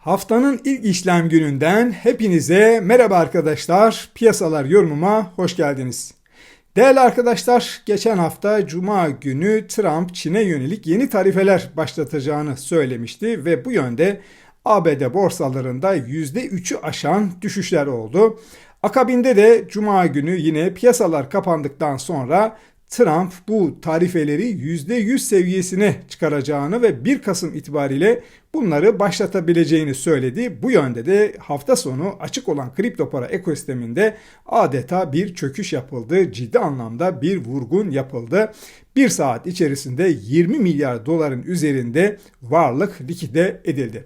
Haftanın ilk işlem gününden hepinize merhaba arkadaşlar. Piyasalar yorumuma hoş geldiniz. Değerli arkadaşlar, geçen hafta Cuma günü Trump Çin'e yönelik yeni tarifeler başlatacağını söylemişti ve bu yönde ABD borsalarında %3'ü aşan düşüşler oldu. Akabinde de Cuma günü yine piyasalar kapandıktan sonra Trump bu tarifeleri %100 seviyesine çıkaracağını ve 1 Kasım itibariyle bunları başlatabileceğini söyledi. Bu yönde de hafta sonu açık olan kripto para ekosisteminde adeta bir çöküş yapıldı. Ciddi anlamda bir vurgun yapıldı. Bir saat içerisinde 20 milyar doların üzerinde varlık likide edildi.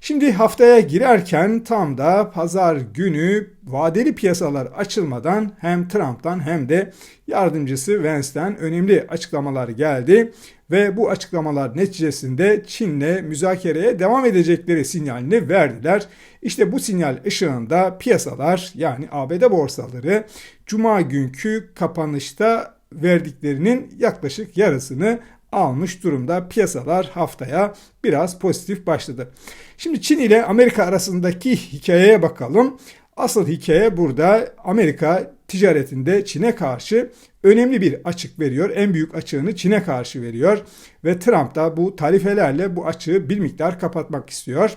Şimdi haftaya girerken tam da pazar günü vadeli piyasalar açılmadan hem Trump'tan hem de yardımcısı Vance'den önemli açıklamalar geldi ve bu açıklamalar neticesinde Çin'le müzakereye devam edecekleri sinyalini verdiler. İşte bu sinyal ışığında piyasalar yani ABD borsaları cuma günkü kapanışta verdiklerinin yaklaşık yarısını almış durumda. Piyasalar haftaya biraz pozitif başladı. Şimdi Çin ile Amerika arasındaki hikayeye bakalım. Asıl hikaye burada Amerika ticaretinde Çin'e karşı önemli bir açık veriyor. En büyük açığını Çin'e karşı veriyor ve Trump da bu tarifelerle bu açığı bir miktar kapatmak istiyor.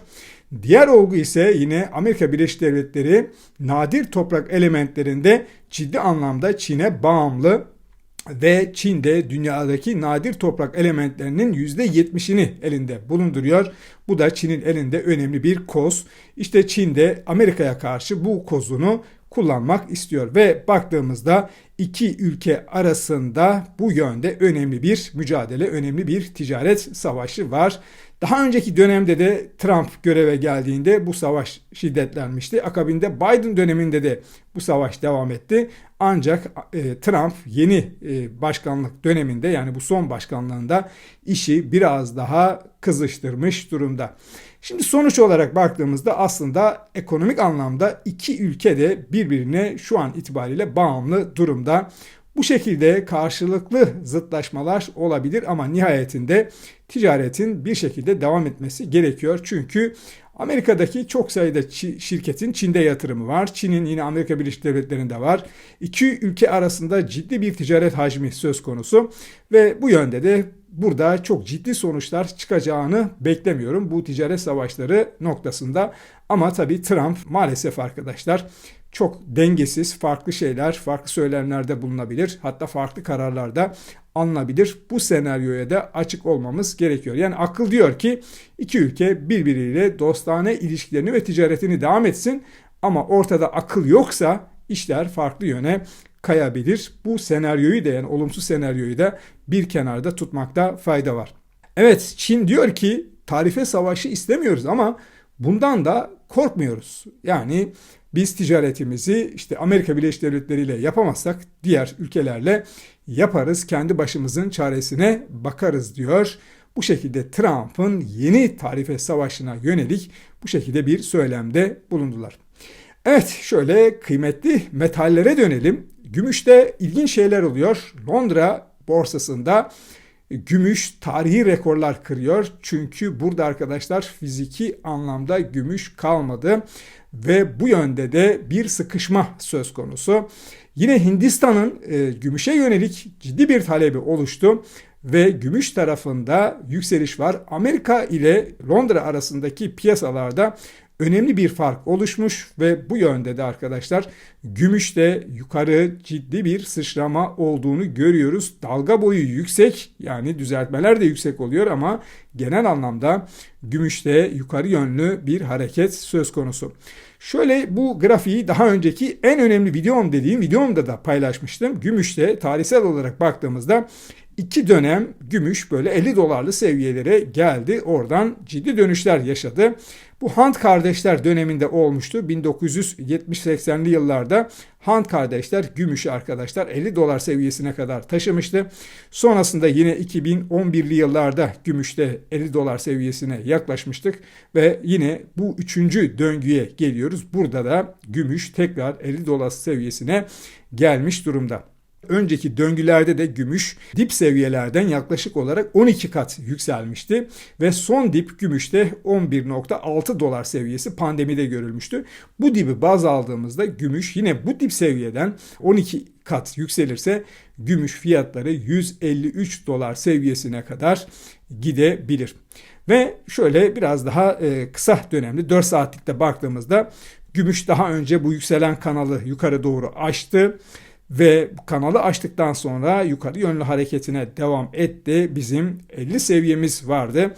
Diğer olgu ise yine Amerika Birleşik Devletleri nadir toprak elementlerinde ciddi anlamda Çin'e bağımlı ve Çin'de dünyadaki nadir toprak elementlerinin %70'ini elinde bulunduruyor. Bu da Çin'in elinde önemli bir koz. İşte Çin'de Amerika'ya karşı bu kozunu kullanmak istiyor ve baktığımızda iki ülke arasında bu yönde önemli bir mücadele, önemli bir ticaret savaşı var. Daha önceki dönemde de Trump göreve geldiğinde bu savaş şiddetlenmişti. Akabinde Biden döneminde de bu savaş devam etti. Ancak e, Trump yeni e, başkanlık döneminde yani bu son başkanlığında işi biraz daha kızıştırmış durumda. Şimdi sonuç olarak baktığımızda aslında ekonomik anlamda iki ülke de birbirine şu an itibariyle bağımlı durumda. Bu şekilde karşılıklı zıtlaşmalar olabilir ama nihayetinde ticaretin bir şekilde devam etmesi gerekiyor. Çünkü Amerika'daki çok sayıda şirketin Çin'de yatırımı var. Çin'in yine Amerika Birleşik Devletleri'nde var. İki ülke arasında ciddi bir ticaret hacmi söz konusu ve bu yönde de burada çok ciddi sonuçlar çıkacağını beklemiyorum bu ticaret savaşları noktasında. Ama tabii Trump maalesef arkadaşlar çok dengesiz, farklı şeyler, farklı söylemlerde bulunabilir. Hatta farklı kararlarda alınabilir. Bu senaryoya da açık olmamız gerekiyor. Yani akıl diyor ki iki ülke birbiriyle dostane ilişkilerini ve ticaretini devam etsin. Ama ortada akıl yoksa işler farklı yöne kayabilir. Bu senaryoyu da yani olumsuz senaryoyu da bir kenarda tutmakta fayda var. Evet Çin diyor ki tarife savaşı istemiyoruz ama bundan da korkmuyoruz. Yani biz ticaretimizi işte Amerika Birleşik Devletleri ile yapamazsak diğer ülkelerle yaparız. Kendi başımızın çaresine bakarız diyor. Bu şekilde Trump'ın yeni tarife savaşına yönelik bu şekilde bir söylemde bulundular. Evet şöyle kıymetli metallere dönelim. Gümüşte ilginç şeyler oluyor. Londra borsasında gümüş tarihi rekorlar kırıyor. Çünkü burada arkadaşlar fiziki anlamda gümüş kalmadı ve bu yönde de bir sıkışma söz konusu. Yine Hindistan'ın e, gümüşe yönelik ciddi bir talebi oluştu ve gümüş tarafında yükseliş var. Amerika ile Londra arasındaki piyasalarda önemli bir fark oluşmuş ve bu yönde de arkadaşlar gümüşte yukarı ciddi bir sıçrama olduğunu görüyoruz. Dalga boyu yüksek yani düzeltmeler de yüksek oluyor ama genel anlamda gümüşte yukarı yönlü bir hareket söz konusu. Şöyle bu grafiği daha önceki en önemli videom dediğim videomda da paylaşmıştım. Gümüşte tarihsel olarak baktığımızda iki dönem gümüş böyle 50 dolarlı seviyelere geldi. Oradan ciddi dönüşler yaşadı. Bu Hunt kardeşler döneminde olmuştu. 1970-80'li yıllarda Hunt kardeşler gümüşü arkadaşlar 50 dolar seviyesine kadar taşımıştı. Sonrasında yine 2011'li yıllarda gümüşte 50 dolar seviyesine yaklaşmıştık ve yine bu üçüncü döngüye geliyoruz. Burada da gümüş tekrar 50 dolar seviyesine gelmiş durumda. Önceki döngülerde de gümüş dip seviyelerden yaklaşık olarak 12 kat yükselmişti ve son dip gümüşte 11.6 dolar seviyesi pandemide görülmüştü. Bu dibi baz aldığımızda gümüş yine bu dip seviyeden 12 kat yükselirse gümüş fiyatları 153 dolar seviyesine kadar gidebilir. Ve şöyle biraz daha e, kısa dönemli 4 saatlikte baktığımızda gümüş daha önce bu yükselen kanalı yukarı doğru açtı ve kanalı açtıktan sonra yukarı yönlü hareketine devam etti. Bizim 50 seviyemiz vardı.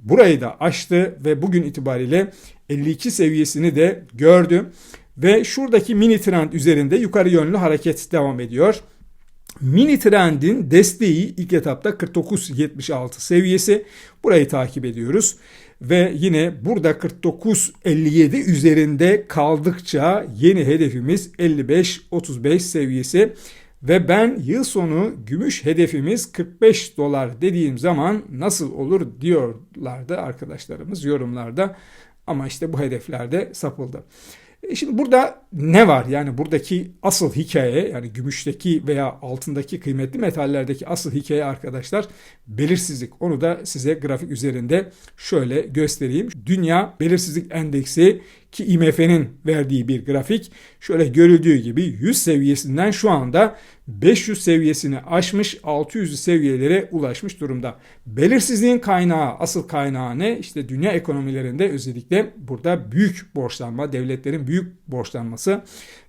Burayı da aştı ve bugün itibariyle 52 seviyesini de gördü. Ve şuradaki mini trend üzerinde yukarı yönlü hareket devam ediyor. Mini trendin desteği ilk etapta 49.76 seviyesi. Burayı takip ediyoruz. Ve yine burada 49.57 üzerinde kaldıkça yeni hedefimiz 55.35 seviyesi. Ve ben yıl sonu gümüş hedefimiz 45 dolar dediğim zaman nasıl olur diyorlardı arkadaşlarımız yorumlarda. Ama işte bu hedeflerde sapıldı. E şimdi burada ne var? Yani buradaki asıl hikaye yani gümüşteki veya altındaki kıymetli metallerdeki asıl hikaye arkadaşlar belirsizlik. Onu da size grafik üzerinde şöyle göstereyim. Dünya belirsizlik endeksi ki IMF'nin verdiği bir grafik şöyle görüldüğü gibi 100 seviyesinden şu anda 500 seviyesini aşmış 600 seviyelere ulaşmış durumda. Belirsizliğin kaynağı asıl kaynağı ne? İşte dünya ekonomilerinde özellikle burada büyük borçlanma, devletlerin büyük borçlanması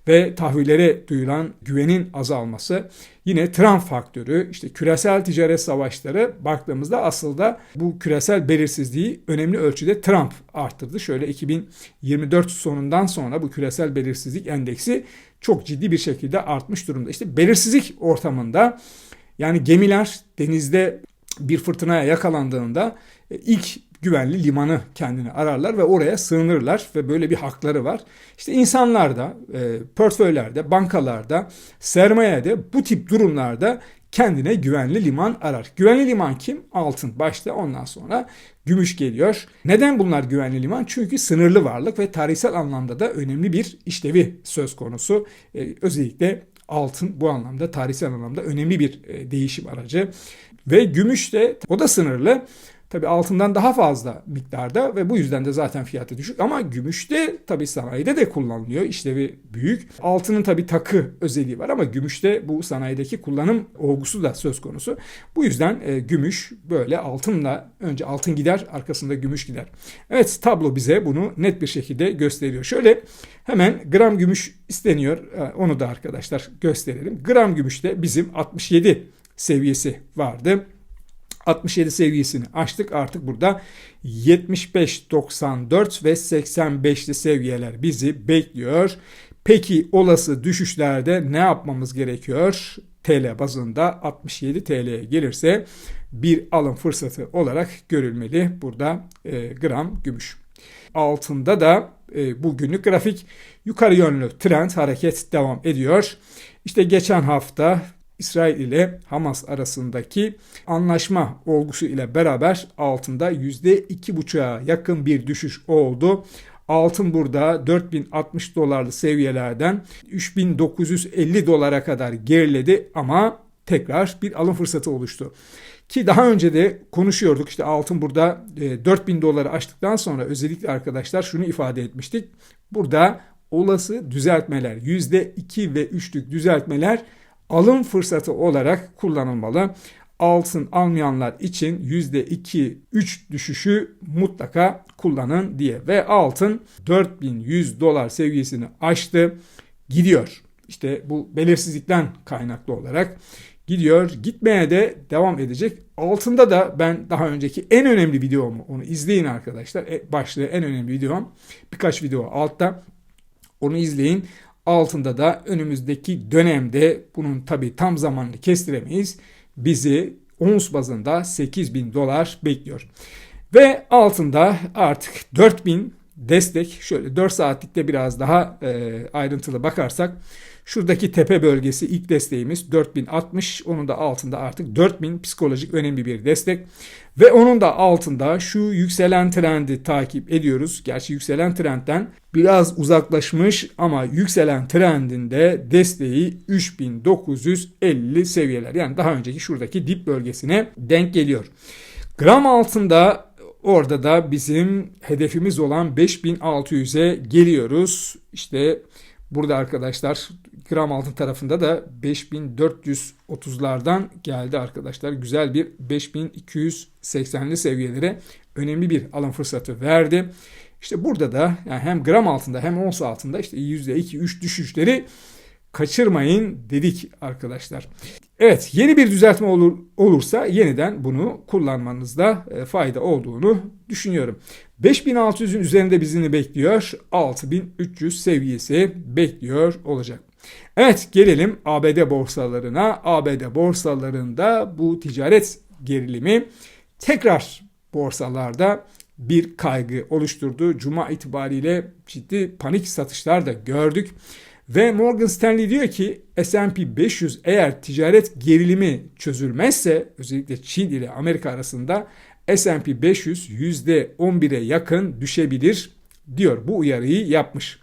ve tahvillere duyulan güvenin azalması. Yine Trump faktörü, işte küresel ticaret savaşları baktığımızda aslında bu küresel belirsizliği önemli ölçüde Trump arttırdı. Şöyle 2024 sonundan sonra bu küresel belirsizlik endeksi çok ciddi bir şekilde artmış durumda. İşte belirsizlik ortamında yani gemiler denizde bir fırtınaya yakalandığında e, ilk güvenli limanı kendini ararlar ve oraya sığınırlar ve böyle bir hakları var. İşte insanlar da, e, portföylerde, bankalarda, sermayede bu tip durumlarda kendine güvenli liman arar. Güvenli liman kim? Altın başta ondan sonra gümüş geliyor. Neden bunlar güvenli liman? Çünkü sınırlı varlık ve tarihsel anlamda da önemli bir işlevi söz konusu. Ee, özellikle altın bu anlamda tarihsel anlamda önemli bir e, değişim aracı. Ve gümüş de o da sınırlı. Tabi altından daha fazla miktarda ve bu yüzden de zaten fiyatı düşük ama gümüşte tabi sanayide de kullanılıyor. İşlevi büyük. Altının tabi takı özelliği var ama gümüşte bu sanayideki kullanım olgusu da söz konusu. Bu yüzden e, gümüş böyle altınla önce altın gider arkasında gümüş gider. Evet tablo bize bunu net bir şekilde gösteriyor. Şöyle hemen gram gümüş isteniyor. E, onu da arkadaşlar gösterelim. Gram gümüşte bizim 67 seviyesi vardı. 67 seviyesini açtık. Artık burada 75, 94 ve 85'li seviyeler bizi bekliyor. Peki olası düşüşlerde ne yapmamız gerekiyor? TL bazında 67 TL'ye gelirse bir alım fırsatı olarak görülmeli burada e, gram gümüş. Altında da e, bugünlük grafik yukarı yönlü trend hareket devam ediyor. İşte geçen hafta İsrail ile Hamas arasındaki anlaşma olgusu ile beraber altında %2,5'a yakın bir düşüş oldu. Altın burada 4060 dolarlı seviyelerden 3950 dolara kadar geriledi ama tekrar bir alım fırsatı oluştu. Ki daha önce de konuşuyorduk işte altın burada 4000 e, doları aştıktan sonra özellikle arkadaşlar şunu ifade etmiştik. Burada olası düzeltmeler %2 ve 3'lük düzeltmeler alım fırsatı olarak kullanılmalı. Altın almayanlar için %2-3 düşüşü mutlaka kullanın diye. Ve altın 4100 dolar seviyesini aştı gidiyor. İşte bu belirsizlikten kaynaklı olarak gidiyor. Gitmeye de devam edecek. Altında da ben daha önceki en önemli videomu onu izleyin arkadaşlar. E, başlığı en önemli videom. Birkaç video altta. Onu izleyin altında da önümüzdeki dönemde bunun tabi tam zamanını kestiremeyiz. Bizi ons bazında 8000 dolar bekliyor. Ve altında artık 4000 destek. Şöyle 4 saatlikte biraz daha e, ayrıntılı bakarsak şuradaki tepe bölgesi ilk desteğimiz 4060. Onun da altında artık 4000 psikolojik önemli bir destek. Ve onun da altında şu yükselen trendi takip ediyoruz. Gerçi yükselen trendten biraz uzaklaşmış ama yükselen trendinde desteği 3950 seviyeler. Yani daha önceki şuradaki dip bölgesine denk geliyor. Gram altında orada da bizim hedefimiz olan 5600'e geliyoruz. İşte burada arkadaşlar gram altın tarafında da 5430'lardan geldi arkadaşlar. Güzel bir 5280'li seviyelere önemli bir alım fırsatı verdi. İşte burada da yani hem gram altında hem ons altında işte %2-3 düşüşleri kaçırmayın dedik arkadaşlar. Evet yeni bir düzeltme olur, olursa yeniden bunu kullanmanızda e, fayda olduğunu düşünüyorum. 5600'ün üzerinde bizini bekliyor. 6300 seviyesi bekliyor olacak. Evet gelelim ABD borsalarına. ABD borsalarında bu ticaret gerilimi tekrar borsalarda bir kaygı oluşturdu. Cuma itibariyle ciddi panik satışlar da gördük. Ve Morgan Stanley diyor ki S&P 500 eğer ticaret gerilimi çözülmezse özellikle Çin ile Amerika arasında S&P 500 %11'e yakın düşebilir diyor. Bu uyarıyı yapmış.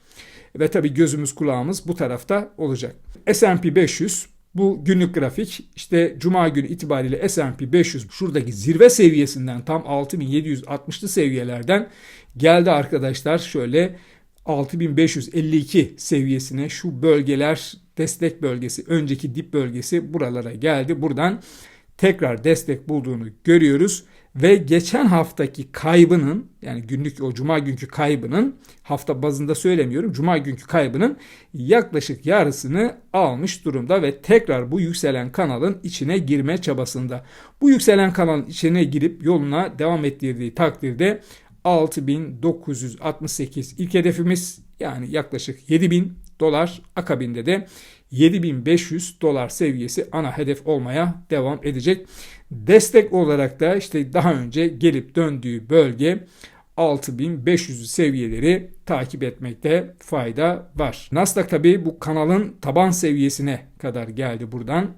Ve tabi gözümüz kulağımız bu tarafta olacak. S&P 500 bu günlük grafik işte cuma günü itibariyle S&P 500 şuradaki zirve seviyesinden tam 6760'lı seviyelerden geldi arkadaşlar. Şöyle 6552 seviyesine şu bölgeler destek bölgesi önceki dip bölgesi buralara geldi. Buradan tekrar destek bulduğunu görüyoruz ve geçen haftaki kaybının yani günlük o cuma günkü kaybının hafta bazında söylemiyorum cuma günkü kaybının yaklaşık yarısını almış durumda ve tekrar bu yükselen kanalın içine girme çabasında. Bu yükselen kanalın içine girip yoluna devam ettirdiği takdirde 6968 ilk hedefimiz yani yaklaşık 7000 dolar akabinde de 7500 dolar seviyesi ana hedef olmaya devam edecek. Destek olarak da işte daha önce gelip döndüğü bölge 6500 seviyeleri takip etmekte fayda var. Nasdaq tabi bu kanalın taban seviyesine kadar geldi buradan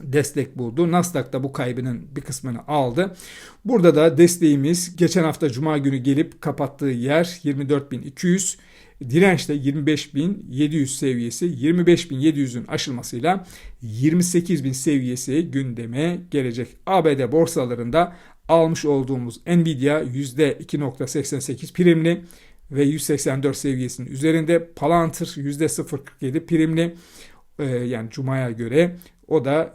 destek buldu. Nasdaq da bu kaybının bir kısmını aldı. Burada da desteğimiz geçen hafta cuma günü gelip kapattığı yer 24.200 dirençte 25.700 seviyesi 25.700'ün aşılmasıyla 28.000 seviyesi gündeme gelecek. ABD borsalarında almış olduğumuz Nvidia %2.88 primli ve 184 seviyesinin üzerinde Palantir %0.47 primli e, yani Cuma'ya göre o da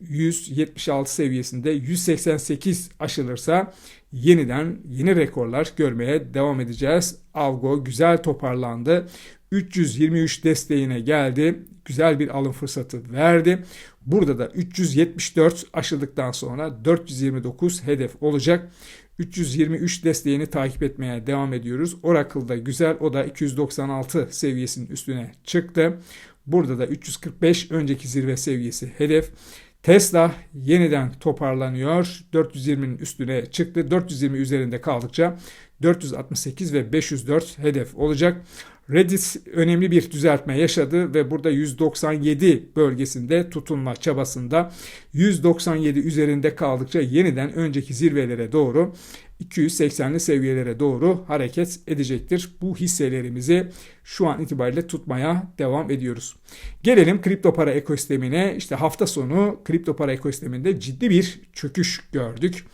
176 seviyesinde 188 aşılırsa yeniden yeni rekorlar görmeye devam edeceğiz. Avgo güzel toparlandı. 323 desteğine geldi. Güzel bir alım fırsatı verdi. Burada da 374 aşıldıktan sonra 429 hedef olacak. 323 desteğini takip etmeye devam ediyoruz. Oracle'da güzel o da 296 seviyesinin üstüne çıktı. Burada da 345 önceki zirve seviyesi hedef. Tesla yeniden toparlanıyor. 420'nin üstüne çıktı. 420 üzerinde kaldıkça 468 ve 504 hedef olacak. Reddit önemli bir düzeltme yaşadı ve burada 197 bölgesinde tutunma çabasında 197 üzerinde kaldıkça yeniden önceki zirvelere doğru 280'li seviyelere doğru hareket edecektir. Bu hisselerimizi şu an itibariyle tutmaya devam ediyoruz. Gelelim kripto para ekosistemine. İşte hafta sonu kripto para ekosisteminde ciddi bir çöküş gördük.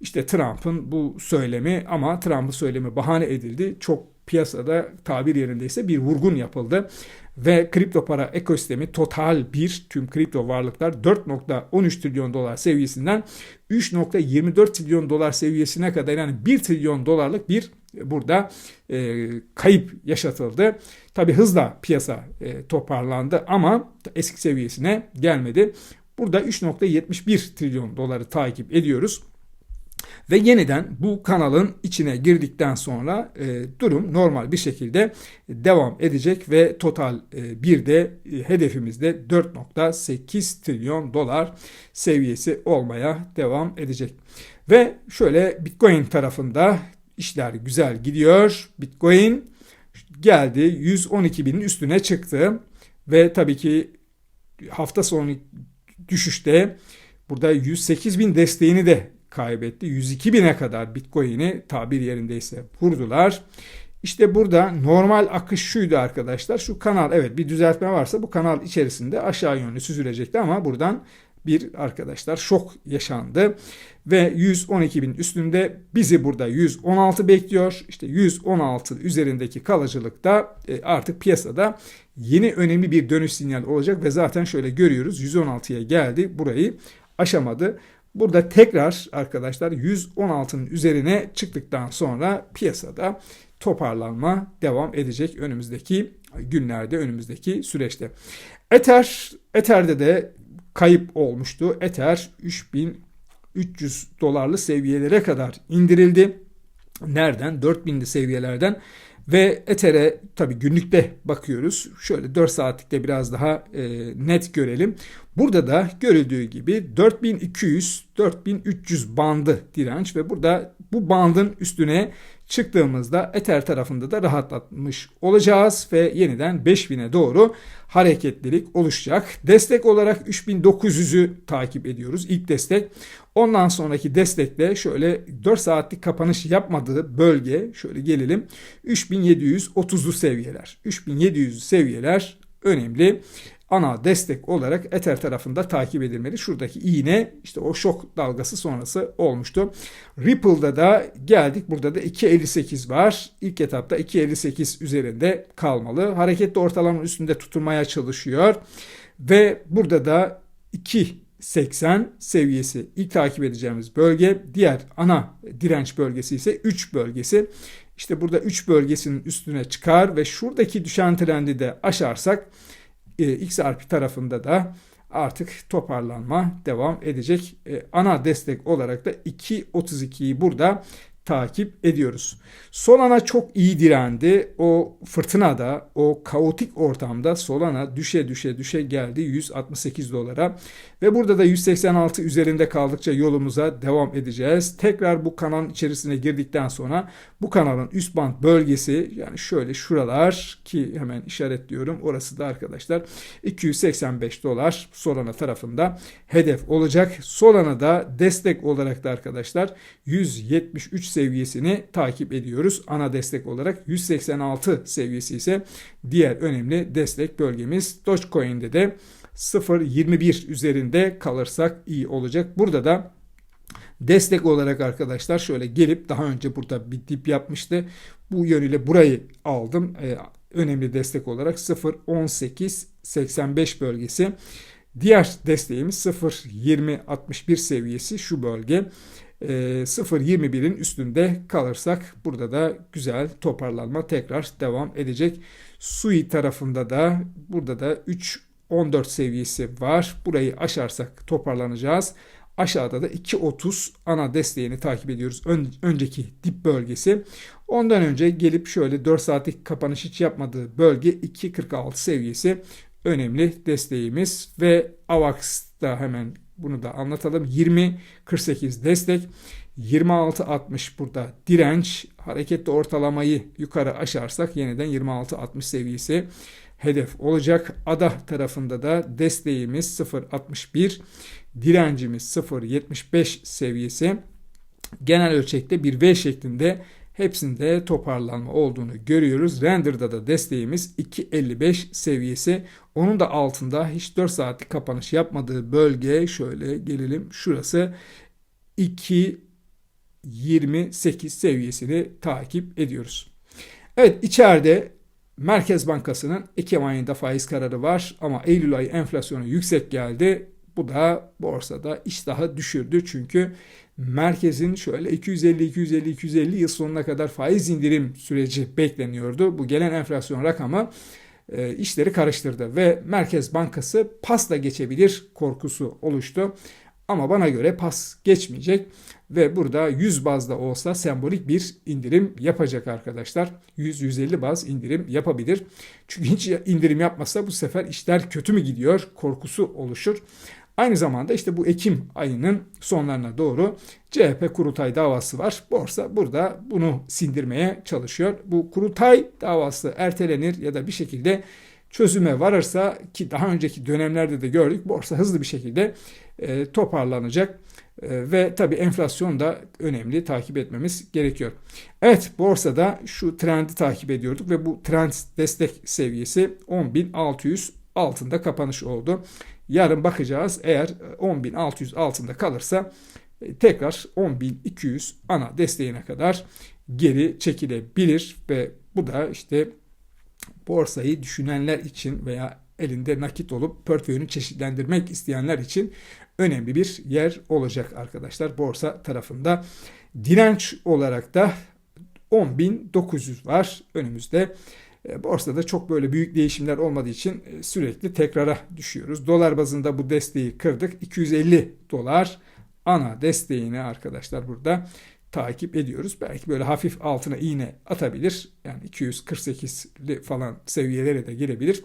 İşte Trump'ın bu söylemi ama Trump'ın söylemi bahane edildi. Çok piyasada tabir yerindeyse bir vurgun yapıldı ve kripto para ekosistemi total bir tüm kripto varlıklar 4.13 trilyon dolar seviyesinden 3.24 trilyon dolar seviyesine kadar yani 1 trilyon dolarlık bir e, burada e, kayıp yaşatıldı. Tabi hızla piyasa e, toparlandı ama eski seviyesine gelmedi. Burada 3.71 trilyon doları takip ediyoruz. Ve yeniden bu kanalın içine girdikten sonra e, durum normal bir şekilde devam edecek ve total e, bir de e, hedefimizde 4.8 trilyon dolar seviyesi olmaya devam edecek. Ve şöyle Bitcoin tarafında işler güzel gidiyor. Bitcoin geldi 112 binin üstüne çıktı ve tabii ki hafta sonu düşüşte burada 108 bin desteğini de kaybetti. 102 bine kadar Bitcoin'i tabir yerindeyse vurdular. İşte burada normal akış şuydu arkadaşlar. Şu kanal evet bir düzeltme varsa bu kanal içerisinde aşağı yönlü süzülecekti ama buradan bir arkadaşlar şok yaşandı ve 112 bin üstünde bizi burada 116 bekliyor. İşte 116 üzerindeki kalıcılıkta e, artık piyasada yeni önemli bir dönüş sinyali olacak ve zaten şöyle görüyoruz 116'ya geldi burayı aşamadı. Burada tekrar arkadaşlar 116'nın üzerine çıktıktan sonra piyasada toparlanma devam edecek önümüzdeki günlerde, önümüzdeki süreçte. Ether, Ether'de de kayıp olmuştu. Ether 3300 dolarlı seviyelere kadar indirildi. Nereden? 4000'li seviyelerden ve Ether'e tabi günlükte bakıyoruz. Şöyle 4 saatlikte biraz daha e, net görelim. Burada da görüldüğü gibi 4200-4300 bandı direnç ve burada bu bandın üstüne çıktığımızda Ether tarafında da rahatlatmış olacağız ve yeniden 5000'e doğru hareketlilik oluşacak. Destek olarak 3900'ü takip ediyoruz. İlk destek. Ondan sonraki destekle şöyle 4 saatlik kapanış yapmadığı bölge şöyle gelelim. 3730'lu seviyeler. 3700 seviyeler önemli ana destek olarak Ether tarafında takip edilmeli. Şuradaki iğne işte o şok dalgası sonrası olmuştu. Ripple'da da geldik. Burada da 2.58 var. İlk etapta 2.58 üzerinde kalmalı. Hareketli ortalamanın üstünde tutunmaya çalışıyor. Ve burada da 2.80 seviyesi ilk takip edeceğimiz bölge. Diğer ana direnç bölgesi ise 3 bölgesi. İşte burada 3 bölgesinin üstüne çıkar ve şuradaki düşen trendi de aşarsak e, XRP tarafında da artık toparlanma devam edecek. E, ana destek olarak da 2.32'yi burada takip ediyoruz. Solana çok iyi direndi. O fırtınada, o kaotik ortamda Solana düşe düşe düşe geldi 168 dolara. Ve burada da 186 üzerinde kaldıkça yolumuza devam edeceğiz. Tekrar bu kanalın içerisine girdikten sonra bu kanalın üst band bölgesi yani şöyle şuralar ki hemen işaretliyorum. Orası da arkadaşlar 285 dolar Solana tarafında hedef olacak. Solana da destek olarak da arkadaşlar 173 seviyesini takip ediyoruz. Ana destek olarak 186 seviyesi ise diğer önemli destek bölgemiz. Dogecoin'de de 0.21 üzerinde kalırsak iyi olacak. Burada da destek olarak arkadaşlar şöyle gelip daha önce burada bir dip yapmıştı. Bu yönüyle burayı aldım. Ee, önemli destek olarak 0.1885 bölgesi. Diğer desteğimiz 0.2061 seviyesi şu bölge. 0.21'in ee, üstünde kalırsak burada da güzel toparlanma tekrar devam edecek. Sui tarafında da burada da 3.14 seviyesi var. Burayı aşarsak toparlanacağız. Aşağıda da 2.30 ana desteğini takip ediyoruz. Ön, önceki dip bölgesi. Ondan önce gelip şöyle 4 saatlik kapanış hiç yapmadığı bölge 2.46 seviyesi önemli desteğimiz ve AVAX'da hemen bunu da anlatalım. 20-48 destek. 26-60 burada direnç. Hareketli ortalamayı yukarı aşarsak yeniden 26-60 seviyesi hedef olacak. ADA tarafında da desteğimiz 0.61, direncimiz 0.75 seviyesi. Genel ölçekte bir V şeklinde hepsinde toparlanma olduğunu görüyoruz. Render'da da desteğimiz 2.55 seviyesi. Onun da altında hiç 4 saatlik kapanış yapmadığı bölge şöyle gelelim. Şurası 2.28 seviyesini takip ediyoruz. Evet içeride Merkez Bankası'nın Ekim ayında faiz kararı var ama Eylül ayı enflasyonu yüksek geldi. Bu da borsada iştahı düşürdü çünkü merkezin şöyle 250 250 250 yıl sonuna kadar faiz indirim süreci bekleniyordu. Bu gelen enflasyon rakamı e, işleri karıştırdı ve Merkez Bankası pasla geçebilir korkusu oluştu. Ama bana göre pas geçmeyecek ve burada 100 bazda olsa sembolik bir indirim yapacak arkadaşlar. 100-150 baz indirim yapabilir. Çünkü hiç indirim yapmasa bu sefer işler kötü mü gidiyor korkusu oluşur. Aynı zamanda işte bu Ekim ayının sonlarına doğru CHP kurultay davası var. Borsa burada bunu sindirmeye çalışıyor. Bu kurultay davası ertelenir ya da bir şekilde çözüme varırsa ki daha önceki dönemlerde de gördük borsa hızlı bir şekilde e, toparlanacak. E, ve tabii enflasyon da önemli takip etmemiz gerekiyor. Evet borsada şu trendi takip ediyorduk ve bu trend destek seviyesi 10.600 altında kapanış oldu. Yarın bakacağız eğer 10.600 altında kalırsa e, tekrar 10.200 ana desteğine kadar geri çekilebilir ve bu da işte borsayı düşünenler için veya elinde nakit olup portföyünü çeşitlendirmek isteyenler için önemli bir yer olacak arkadaşlar borsa tarafında. Direnç olarak da 10.900 var önümüzde. E, borsada çok böyle büyük değişimler olmadığı için e, sürekli tekrara düşüyoruz. Dolar bazında bu desteği kırdık. 250 dolar ana desteğini arkadaşlar burada takip ediyoruz. Belki böyle hafif altına iğne atabilir. Yani 248'li falan seviyelere de girebilir.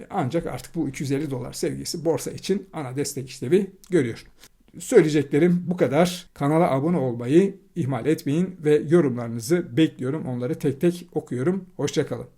E, ancak artık bu 250 dolar seviyesi borsa için ana destek işlevi görüyor. Söyleyeceklerim bu kadar. Kanala abone olmayı ihmal etmeyin ve yorumlarınızı bekliyorum. Onları tek tek okuyorum. Hoşçakalın.